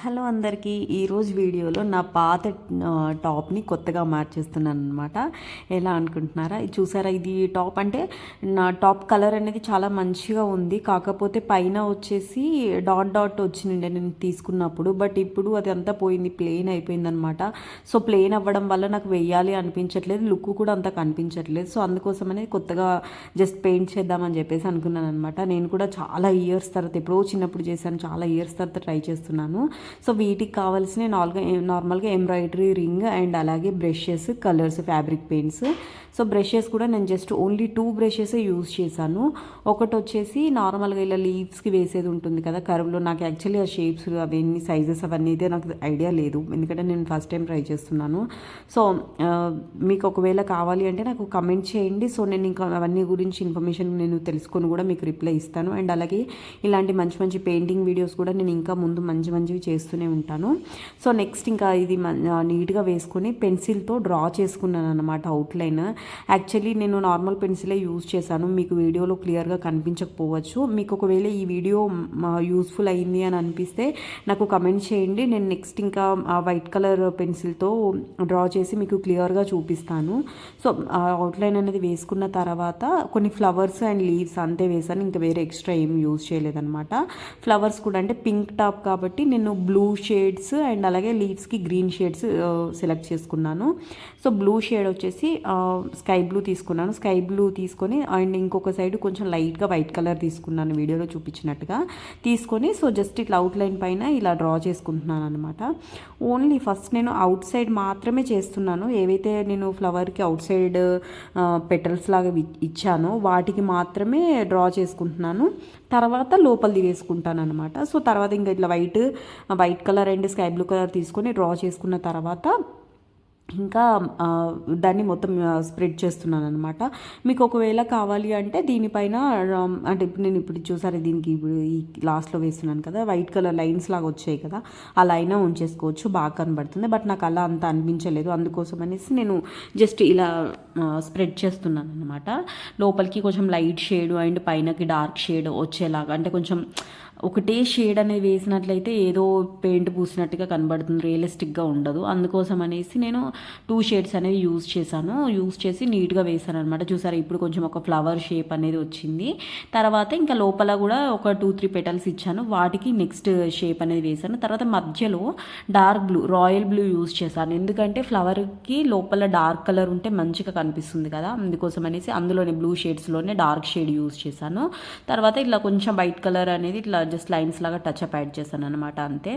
Hello అందరికీ ఈరోజు వీడియోలో నా పాత టాప్ని కొత్తగా మార్చేస్తున్నాను అనమాట ఎలా అనుకుంటున్నారా? ఇది చూసారా? ఇది టాప్ అంటే నా టాప్ కలర్ అనేది చాలా మంచిగా ఉంది. కాకపోతే పైన వచ్చేసి డాట్ డాట్ వచ్చిండే నేను తీసుకున్నప్పుడు. బట్ ఇప్పుడు అది అంతా పోయింది ప్లెయిన్ అయిపోయింది అనమాట సో ప్లెయిన్ అవ్వడం వల్ల నాకు వెయ్యాలి అనిపించట్లేదు. లుక్ కూడా అంత కనిపించట్లేదు. సో అందుకోసం అనేది కొత్తగా జస్ట్ పెయింట్ చేద్దామని చెప్పేసి అనుకున్నాను అనమాట నేను కూడా చాలా ఇయర్స్ తర్వాత ఎప్పుడో చిన్నప్పుడు చేశాను చాలా ఇయర్స్ తర్వాత ట్రై చేస్తున్నాను. సో వీటికి కావాల్సిన నార్మల్గా నార్మల్గా ఎంబ్రాయిడరీ రింగ్ అండ్ అలాగే brushes colours fabric paints so brushes కూడా నేను just only two brushes use చేశాను. ఒకటి వచ్చేసి నార్మల్గా ఇలా లీవ్స్కి వేసేది ఉంటుంది కదా కరువులో. నాకు యాక్చువల్లీ ఆ షేప్స్ అవన్నీ సైజెస్ అవన్నీ అయితే నాకు ఐడియా లేదు. ఎందుకంటే నేను ఫస్ట్ టైం ట్రై చేస్తున్నాను. సో మీకు ఒకవేళ కావాలి అంటే నాకు కమెంట్ చేయండి. సో నేను ఇంకా అవన్నీ గురించి ఇన్ఫర్మేషన్ నేను తెలుసుకొని కూడా మీకు రిప్లై ఇస్తాను. అండ్ అలాగే ఇలాంటి మంచి మంచి పెయింటింగ్ వీడియోస్ కూడా నేను ఇంకా ముందు మంచి మంచివి చేస్తూనే ఉంటాను. సో నెక్స్ట్ ఇంకా ఇది నీట్గా వేసుకొని పెన్సిల్తో డ్రా చేసుకున్నాను అనమాట అవుట్లైన్ యాక్చువల్లీ నేను నార్మల్ పెన్సిలే యూజ్ చేశాను. మీకు వీడియోలో క్లియర్గా కనిపించకపోవచ్చు. మీకు ఒకవేళ ఈ వీడియో యూస్ఫుల్ అయింది అని అనిపిస్తే నాకు కమెంట్ చేయండి. నేను నెక్స్ట్ ఇంకా వైట్ కలర్ పెన్సిల్తో డ్రా చేసి మీకు క్లియర్గా చూపిస్తాను. సో అవుట్లైన్ అనేది వేసుకున్న తర్వాత కొన్ని ఫ్లవర్స్ అండ్ లీవ్స్ అంతే వేసాను ఇంకా వేరే ఎక్స్ట్రా ఏం యూజ్ చేయలేదన్నమాట. ఫ్లవర్స్ కూడా అంటే పింక్ టాప్ కాబట్టి నేను బ్లూ షేడ్స్ అండ్ అలాగే లీవ్స్కి గ్రీన్ షేడ్స్ సెలెక్ట్ చేసుకున్నాను. సో బ్లూ షేడ్ వచ్చేసి స్కై బ్లూ తీసుకున్నాను. స్కై బ్లూ తీసుకొని అండ్ ఇంకొక సైడ్ కొంచెం లైట్గా వైట్ కలర్ తీసుకున్నాను వీడియోలో చూపించినట్టుగా. తీసుకొని సో జస్ట్ ఇట్లా అవుట్లైన్ పైన ఇలా డ్రా చేసుకుంటున్నాను అనమాట ఓన్లీ ఫస్ట్ నేను అవుట్ సైడ్ మాత్రమే చేస్తున్నాను. ఏవైతే నేను ఫ్లవర్కి అవుట్ సైడ్ పెటల్స్ లాగా ఇచ్చానో వాటికి మాత్రమే డ్రా చేసుకుంటున్నాను. తర్వాత లోపలిది వేసుకుంటాను అనమాట సో తర్వాత ఇంకా ఇట్లా white white colour and sky blue colour తీసుకొని డ్రా చేసుకున్న తర్వాత ఇంకా దాన్ని మొత్తం స్ప్రెడ్ చేస్తున్నాను అనమాట మీకు ఒకవేళ కావాలి అంటే దీనిపైన అంటే ఇప్పుడు నేను ఇప్పుడు చూసారు దీనికి ఇప్పుడు ఈ లాస్ట్లో వేస్తున్నాను కదా వైట్ కలర్ లైన్స్ లాగా వచ్చాయి కదా అలా అయినా ఉంచేసుకోవచ్చు బాగా కనబడుతుంది. బట్ నాకు అలా అంత అనిపించలేదు. అందుకోసం అనేసి నేను జస్ట్ ఇలా స్ప్రెడ్ చేస్తున్నాను అనమాట లోపలికి కొంచెం లైట్ షేడ్ అండ్ పైనకి డార్క్ షేడ్ వచ్చేలాగా అంటే కొంచెం ఒకటే షేడ్ అనేది వేసినట్లయితే ఏదో పెయింట్ పూసినట్టుగా కనబడుతుంది రియలిస్టిక్గా ఉండదు. అందుకోసం అనేసి నేను టూ షేడ్స్ అనేవి యూజ్ చేశాను. యూజ్ చేసి నీట్గా వేసాను అనమాట చూసారా ఇప్పుడు కొంచెం ఒక ఫ్లవర్ షేప్ అనేది వచ్చింది. తర్వాత ఇంకా లోపల కూడా ఒక టూ త్రీ పెటల్స్ ఇచ్చాను. వాటికి నెక్స్ట్ షేప్ అనేది వేసాను తర్వాత మధ్యలో dark blue royal blue use చేశాను. ఎందుకంటే ఫ్లవర్కి లోపల డార్క్ కలర్ ఉంటే మంచిగా కనిపిస్తుంది కదా. అందుకోసం అనేసి అందులోనే బ్లూ షేడ్స్లోనే డార్క్ షేడ్ యూజ్ చేశాను. తర్వాత ఇట్లా కొంచెం వైట్ కలర్ అనేది ఇట్లా జస్ట్ లైన్స్ లాగా టచ్ అప్ యాడ్ చేశాను అనమాట అంతే.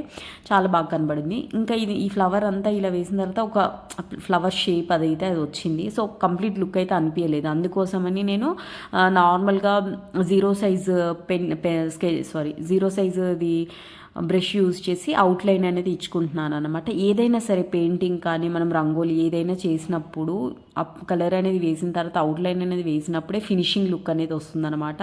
చాలా బాగా కనబడింది. ఇంకా ఇది ఈ ఫ్లవర్ అంతా ఇలా వేసిన తర్వాత ఒక ఫ్లవర్ షేప్ అదైతే అది వచ్చింది. సో కంప్లీట్ లుక్ అయితే అనిపించలేదు అందుకోసమని నేను నార్మల్గా జీరో సైజ్ పెన్ స్కే సారీ జీరో సైజ్ది బ్రష్ యూజ్ చేసి అవుట్లైన్ అనేది ఇచ్చుకుంటున్నాను అనమాట ఏదైనా సరే పెయింటింగ్ కానీ మనం రంగోలి ఏదైనా చేసినప్పుడు కలర్ అనేది వేసిన తర్వాత అవుట్లైన్ అనేది వేసినప్పుడే ఫినిషింగ్ లుక్ అనేది వస్తుందన్నమాట.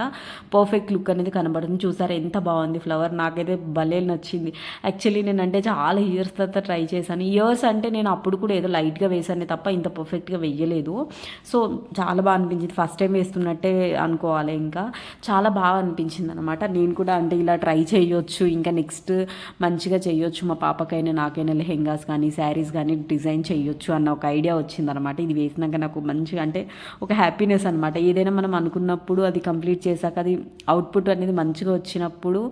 పర్ఫెక్ట్ లుక్ అనేది కనబడుతుంది. చూసారా ఎంత బాగుంది ఫ్లవర్ నాకైతే భలే నచ్చింది. యాక్చువల్లీ నేను అంటే చాలా ఇయర్స్ తర్వాత ట్రై చేశాను. ఇయర్స్ అంటే నేను అప్పుడు కూడా ఏదో లైట్గా వేసానే తప్ప ఇంత పర్ఫెక్ట్గా వెయ్యలేదు సో చాలా బాగా అనిపించింది. ఫస్ట్ టైం వేస్తున్నట్టే అనుకోవాలి ఇంకా. చాలా బాగా అనిపించింది అనమాట నేను కూడా అంటే ఇలా ట్రై చేయొచ్చు. ఇంకా నెక్స్ట్ నెక్స్ట్ మంచిగా చేయొచ్చు మా పాపకైనా నాకైనా లెహెంగాస్ కానీ శారీస్ కానీ డిజైన్ చేయొచ్చు అన్న ఒక ఐడియా వచ్చిందనమాట. ఇది వేసినాక నాకు మంచిగా అంటే ఒక హ్యాపీనెస్ అనమాట. ఏదైనా మనం అనుకున్నప్పుడు అది కంప్లీట్ చేశాక అది అవుట్పుట్ అనేది మంచిగా వచ్చినప్పుడు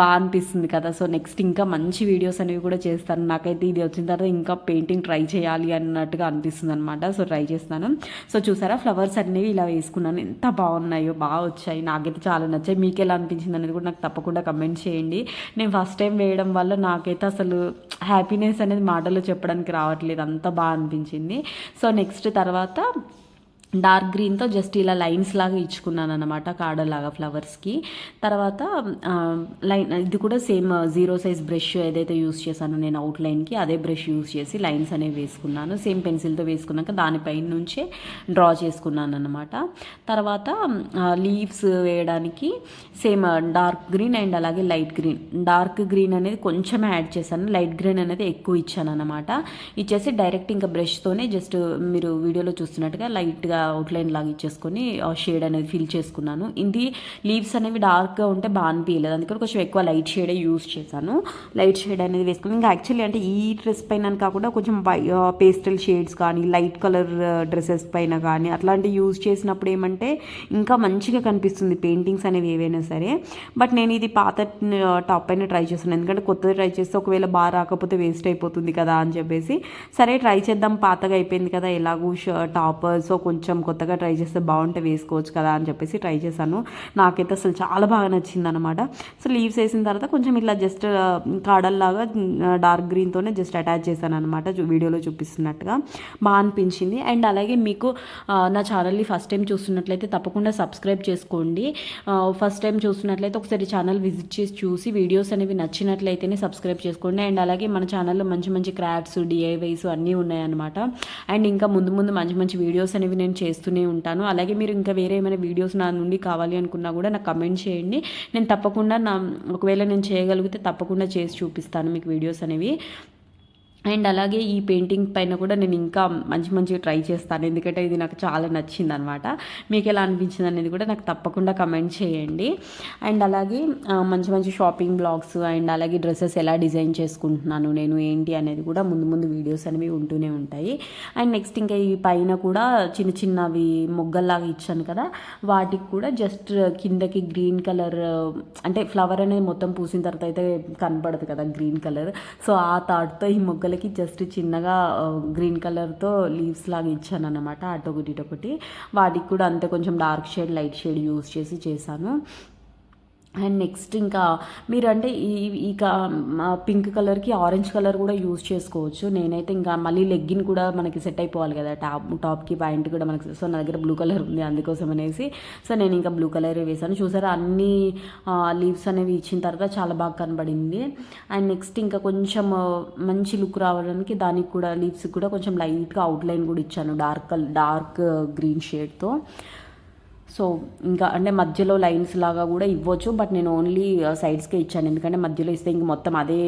బాగా అనిపిస్తుంది కదా. సో నెక్స్ట్ ఇంకా మంచి వీడియోస్ అనేవి కూడా చేస్తాను. నాకైతే ఇది వచ్చిన తర్వాత ఇంకా పెయింటింగ్ ట్రై చేయాలి అన్నట్టుగా అనిపిస్తుంది అనమాట సో ట్రై చేస్తాను. సో చూసారా ఫ్లవర్స్ అనేవి ఇలా వేసుకున్నాను. ఎంత బాగున్నాయో బాగా వచ్చాయి. నాకైతే చాలా నచ్చాయి. మీకు ఎలా అనిపించింది అనేది కూడా నాకు తప్పకుండా కమెంట్ చేయండి. నేను ఫస్ట్ టైం వేయడం వల్ల నాకైతే అసలు హ్యాపీనెస్ అనేది మాటలో చెప్పడానికి రావట్లేదు. అంత బాగా అనిపించింది. సో నెక్స్ట్ తర్వాత డార్క్ గ్రీన్తో జస్ట్ ఇలా లైన్స్ లాగా ఇచ్చుకున్నాను అనమాట కాడలాగా ఫ్లవర్స్కి. తర్వాత లైన్ ఇది కూడా సేమ్ జీరో సైజ్ బ్రష్ ఏదైతే యూస్ చేశానో నేను అవుట్లైన్కి అదే బ్రష్ యూస్ చేసి లైన్స్ అనేవి వేసుకున్నాను. సేమ్ పెన్సిల్తో వేసుకున్నాక దానిపైన నుంచే డ్రా చేసుకున్నాను అనమాట తర్వాత లీవ్స్ వేయడానికి సేమ్ డార్క్ గ్రీన్ అండ్ అలాగే లైట్ గ్రీన్. డార్క్ గ్రీన్ అనేది కొంచెం యాడ్ చేశాను. లైట్ గ్రీన్ అనేది ఎక్కువ ఇచ్చాను అనమాట ఇచ్చేసి డైరెక్ట్ ఇంకా బ్రష్తోనే జస్ట్ మీరు వీడియోలో చూస్తున్నట్టుగా లైట్గా లైట్గా అవుట్లైన్ లాగా ఇచ్చేసుకొని షేడ్ అనేది ఫిల్ చేసుకున్నాను. ఇది లీవ్స్ అనేవి డార్క్గా ఉంటే బాగా అనిపించలేదు అందుకని కొంచెం ఎక్కువ లైట్ షేడే యూస్ చేశాను. లైట్ షేడ్ అనేది వేసుకుని ఇంకా యాక్చువల్లీ అంటే ఈ డ్రెస్ పైన కాకుండా కొంచెం పేస్టల్ షేడ్స్ కానీ లైట్ కలర్ డ్రెస్సెస్ పైన కానీ అట్లాంటివి యూజ్ చేసినప్పుడు ఏమంటే ఇంకా మంచిగా కనిపిస్తుంది పెయింటింగ్స్ అనేవి ఏవైనా సరే. బట్ నేను ఇది పాత టాప్ పైన ట్రై చేస్తున్నాను ఎందుకంటే కొత్తది ట్రై చేస్తే ఒకవేళ బాగా రాకపోతే వేస్ట్ అయిపోతుంది కదా అని చెప్పేసి సరే ట్రై చేద్దాం పాతగా అయిపోయింది కదా ఎలాగూ టాప్ సో కొంచెం కొంచెం కొత్తగా ట్రై చేస్తే బాగుంటే వేసుకోవచ్చు కదా అని చెప్పేసి ట్రై చేశాను. నాకైతే అసలు చాలా బాగా నచ్చింది అనమాట సో లీవ్స్ వేసిన తర్వాత కొంచెం ఇట్లా జస్ట్ కాడల్లాగా డార్క్ గ్రీన్తోనే జస్ట్ అటాచ్ చేశాను అనమాట వీడియోలో చూపిస్తున్నట్టుగా. బాగా అనిపించింది. అండ్ అలాగే మీకు నా ఛానల్ని ఫస్ట్ టైం చూస్తున్నట్లయితే తప్పకుండా సబ్స్క్రైబ్ చేసుకోండి. ఫస్ట్ టైం చూస్తున్నట్లయితే ఒకసారి ఛానల్ విజిట్ చేసి చూసి వీడియోస్ అనేవి నచ్చినట్లయితేనే సబ్స్క్రైబ్ చేసుకోండి. అండ్ అలాగే మన ఛానల్లో మంచి మంచి క్రాఫ్ట్స్ డిఐవైస్ అన్నీ ఉన్నాయన్నమాట. అండ్ ఇంకా ముందు ముందు మంచి మంచి వీడియోస్ అనేవి నేను చేస్తూనే ఉంటాను. అలాగే మీరు ఇంకా వేరే ఏమైనా వీడియోస్ నా నుండి కావాలి అనుకున్నా కూడా నాకు కమెంట్ చేయండి. నేను తప్పకుండా నా ఒకవేళ నేను చేయగలిగితే తప్పకుండా చేసి చూపిస్తాను మీకు వీడియోస్ అనేవి. అండ్ అలాగే ఈ పెయింటింగ్ పైన కూడా నేను ఇంకా మంచి మంచిగా ట్రై చేస్తాను. ఎందుకంటే ఇది నాకు చాలా నచ్చింది అనమాట మీకు ఎలా అనిపించింది అనేది కూడా నాకు తప్పకుండా కమెంట్ చేయండి. అండ్ అలాగే మంచి మంచి షాపింగ్ బ్లాగ్స్ అండ్ అలాగే డ్రెస్సెస్ ఎలా డిజైన్ చేసుకుంటున్నాను నేను ఏంటి అనేది కూడా ముందు ముందు వీడియోస్ అనేవి ఉంటూనే ఉంటాయి. అండ్ నెక్స్ట్ ఇంకా ఈ పైన కూడా చిన్న చిన్నవి మొగ్గల్లాగా ఇచ్చాను కదా వాటికి కూడా జస్ట్ కిందకి గ్రీన్ కలర్ అంటే ఫ్లవర్ అనేది మొత్తం పూసిన తర్వాత అయితే కనపడదు కదా గ్రీన్ కలర్. సో ఆ థాట్తో ఈ మొగ్గ మొక్కలకి జస్ట్ చిన్నగా గ్రీన్ కలర్తో లీవ్స్ లాగా ఇచ్చాను అనమాట అటొకటి ఇటొకటి. వాటికి కూడా అంతే కొంచెం dark shade light shade use చేసి చేశాను. అండ్ నెక్స్ట్ ఇంకా మీరు అంటే ఈ ఈ పింక్ కలర్కి ఆరెంజ్ కలర్ కూడా యూజ్ చేసుకోవచ్చు. నేనైతే ఇంకా మళ్ళీ లెగ్గిన్ కూడా మనకి సెట్ అయిపోవాలి కదా. టాప్ టాప్కి ప్యాంట్ కూడా మనకి సో నా దగ్గర బ్లూ కలర్ ఉంది అందుకోసం అనేసి. సో నేను ఇంకా బ్లూ కలర్ వేసాను చూసారా అన్ని లీవ్స్ అనేవి ఇచ్చిన తర్వాత చాలా బాగా కనబడింది. అండ్ నెక్స్ట్ ఇంకా కొంచెం మంచి లుక్ రావడానికి దానికి కూడా లీవ్స్ కూడా కొంచెం లైట్గా అవుట్లైన్ కూడా ఇచ్చాను. డార్క్ డార్క్ గ్రీన్ షేడ్తో. సో ఇంకా అంటే మధ్యలో లైన్స్ లాగా కూడా ఇవ్వచ్చు బట్ నేను ఓన్లీ సైడ్స్కే ఇచ్చాను. ఎందుకంటే మధ్యలో ఇస్తే ఇంక మొత్తం అదే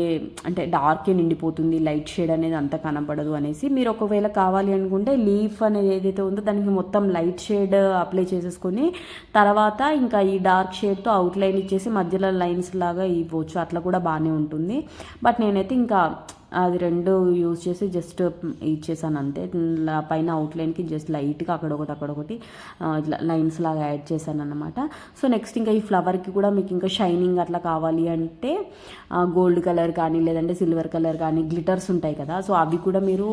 అంటే డార్కే నిండిపోతుంది లైట్ షేడ్ అనేది అంత కనపడదు అనేసి. మీరు ఒకవేళ కావాలి అనుకుంటే లీఫ్ అనేది ఏదైతే ఉందో దానికి మొత్తం లైట్ షేడ్ అప్లై చేసేసుకొని తర్వాత ఇంకా ఈ డార్క్ షేడ్తో అవుట్లైన్ ఇచ్చేసి మధ్యలో లైన్స్ లాగా ఇవ్వచ్చు. అట్లా కూడా బాగానే ఉంటుంది. బట్ నేనైతే ఇంకా అది రెండు యూజ్ చేసి జస్ట్ ఇచ్చేసాను అంతే. పైన అవుట్లైన్కి జస్ట్ లైట్గా అక్కడ ఒకటి అక్కడ ఒకటి ఇట్లా లైన్స్ లాగా యాడ్ చేశాను అనమాట సో నెక్స్ట్ ఇంకా ఈ ఫ్లవర్కి కూడా మీకు ఇంకా షైనింగ్ అట్లా కావాలి అంటే గోల్డ్ కలర్ కానీ లేదంటే సిల్వర్ కలర్ కానీ గ్లిటర్స్ ఉంటాయి కదా. సో అవి కూడా మీరు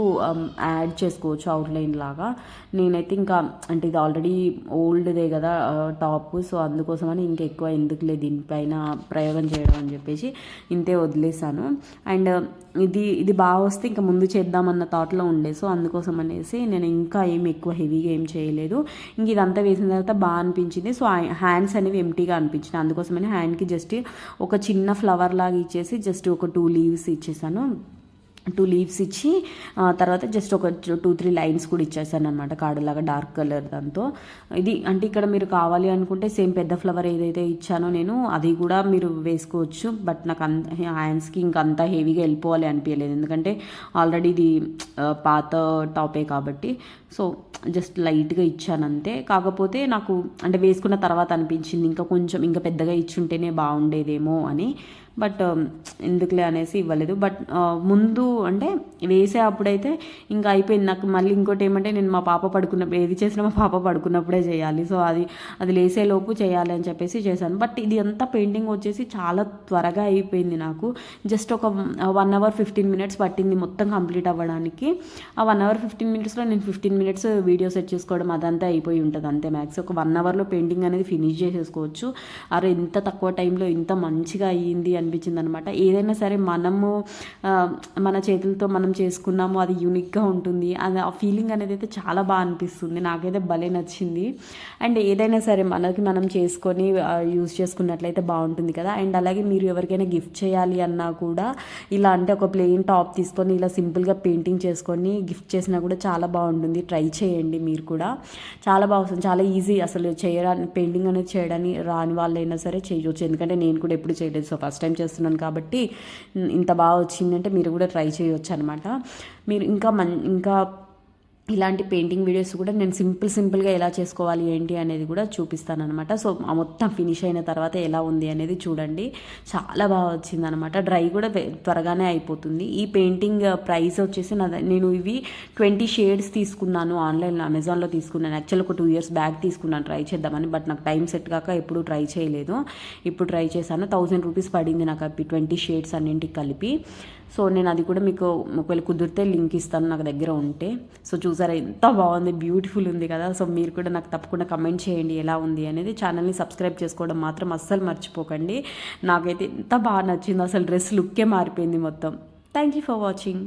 యాడ్ చేసుకోవచ్చు అవుట్లైన్ లాగా. నేనైతే ఇంకా అంటే ఇది ఆల్రెడీ ఓల్డ్దే కదా టాప్ సో అందుకోసమని ఇంకా ఎక్కువ ఎందుకులే దీనిపైన ప్రయోగం చేయడం అని చెప్పేసి ఇంతే వదిలేసాను అండ్ ఇది ఇది బాగా వస్తే ఇంకా ముందు చేద్దామన్న థాట్లో ఉండే. సో అందుకోసం అనేసి నేను ఇంకా ఏం ఎక్కువ హెవీగా ఏం చేయలేదు. ఇంక ఇదంతా వేసిన తర్వాత బాగా అనిపించింది. సో హ్యాండ్స్ అనేవి ఎంటీగా అనిపించినాయి. అందుకోసమని హ్యాండ్కి జస్ట్ ఒక చిన్న ఫ్లవర్ లాగా ఇచ్చేసి జస్ట్ ఒక టూ లీవ్స్ ఇచ్చేసాను. టూ లీవ్స్ ఇచ్చి ఆ, తర్వాత జస్ట్ ఒక టూ త్రీ లైన్స్ కూడా ఇచ్చేసాను అనమాట కాడలాగా డార్క్ కలర్ దాంతో. ఇది అంటే ఇక్కడ మీరు కావాలి అనుకుంటే సేమ్ పెద్ద ఫ్లవర్ ఏదైతే ఇచ్చానో నేను అది కూడా మీరు వేసుకోవచ్చు. బట్ నాకు అంత హ్యాండ్స్కి ఇంకా అంత హెవీగా వెళ్ళిపోవాలి అనిపించలేదు ఎందుకంటే ఆల్రెడీ ఇది పాత టాపే కాబట్టి. సో జస్ట్ లైట్గా ఇచ్చాను అంతే కాకపోతే నాకు అంటే వేసుకున్న తర్వాత అనిపించింది ఇంకా కొంచెం ఇంకా పెద్దగా ఇచ్చుంటేనే బాగుండేదేమో అని. బట్ ఎందుకులే అనేసి ఇవ్వలేదు. బట్ ముందు అంటే వేసే అప్పుడైతే ఇంకా అయిపోయింది. నాకు మళ్ళీ ఇంకోటి ఏమంటే నేను మా పాప పడుకున్నప్పుడు ఏది చేసినా మా పాప పడుకున్నప్పుడే చేయాలి. సో అది అది లేసేలోపు చేయాలి అని చెప్పేసి చేశాను. బట్ ఇది అంతా పెయింటింగ్ వచ్చేసి చాలా త్వరగా అయిపోయింది నాకు. జస్ట్ ఒక వన్ అవర్ ఫిఫ్టీన్ మినిట్స్ పట్టింది మొత్తం కంప్లీట్ అవ్వడానికి. ఆ వన్ అవర్ ఫిఫ్టీన్ మినిట్స్లో నేను ఫిఫ్టీన్ మినిట్స్ వీడియో సెట్ చేసుకోవడం అదంతా అయిపోయి ఉంటుంది అంతే మ్యాక్స్ ఒక వన్ అవర్లో పెయింటింగ్ అనేది ఫినిష్ చేసేసుకోవచ్చు. అరే ఇంత తక్కువ టైంలో ఇంత మంచిగా అయ్యింది అనిపించింది అనమాట ఏదైనా సరే మనము మన చేతులతో మనం చేసుకున్నాము అది యూనిక్గా ఉంటుంది. అది ఆ ఫీలింగ్ అనేది అయితే చాలా బాగా అనిపిస్తుంది. నాకైతే భలే నచ్చింది. అండ్ ఏదైనా సరే మనకి మనం చేసుకొని యూజ్ చేసుకున్నట్లయితే బాగుంటుంది కదా. అండ్ అలాగే మీరు ఎవరికైనా గిఫ్ట్ చేయాలి అన్నా కూడా ఇలా అంటే ఒక ప్లెయిన్ టాప్ తీసుకొని ఇలా సింపుల్గా పెయింటింగ్ చేసుకొని గిఫ్ట్ చేసినా కూడా చాలా బాగుంటుంది. ట్రై చేయండి మీరు కూడా. చాలా బాగా వస్తుంది. చాలా ఈజీ అసలు చేయడానికి పెయింటింగ్ అనేది చేయడానికి రాని వాళ్ళైనా సరే చేయవచ్చు ఎందుకంటే నేను కూడా ఎప్పుడు చేయలేదు. సో ఫస్ట్ టైం చేస్తున్నాను కాబట్టి ఇంత బాగా వచ్చిందంటే మీరు కూడా ట్రై చేయొచ్చు అనమాట మీరు ఇంకా మన్ ఇంకా ఇలాంటి పెయింటింగ్ వీడియోస్ కూడా నేను సింపుల్ సింపుల్గా ఎలా చేసుకోవాలి ఏంటి అనేది కూడా చూపిస్తాను అనమాట సో ఆ మొత్తం ఫినిష్ అయిన తర్వాత ఎలా ఉంది అనేది చూడండి. చాలా బాగా వచ్చిందనమాట డ్రై కూడా త్వరగానే అయిపోతుంది. ఈ పెయింటింగ్ ప్రైస్ వచ్చేసి నా నేను ఇవి ట్వంటీ షేడ్స్ తీసుకున్నాను ఆన్లైన్లో అమెజాన్లో తీసుకున్నాను. యాక్చువల్ ఒక టూ ఇయర్స్ బ్యాక్ తీసుకున్నాను. ట్రై చేద్దామని బట్ నాకు టైం సెట్ కాక ఎప్పుడు ట్రై చేయలేదు. ఇప్పుడు ట్రై చేశాను. థౌజండ్ రూపీస్ పడింది నాకు అవి ట్వంటీ షేడ్స్ అన్నింటికి కలిపి. సో నేను అది కూడా మీకు ఒకవేళ కుదిరితే లింక్ ఇస్తాను. నాకు దగ్గర ఉంటే. సో చూసారా? ఎంత బాగుంది బ్యూటిఫుల్ ఉంది కదా. సో మీరు కూడా నాకు తప్పకుండా కమెంట్ చేయండి ఎలా ఉంది అనేది. ఛానల్ని సబ్స్క్రైబ్ చేసుకోవడం మాత్రం అస్సలు మర్చిపోకండి. నాకైతే ఎంత బాగా నచ్చింది అసలు డ్రెస్ లుక్కే మారిపోయింది మొత్తం. Thank you for watching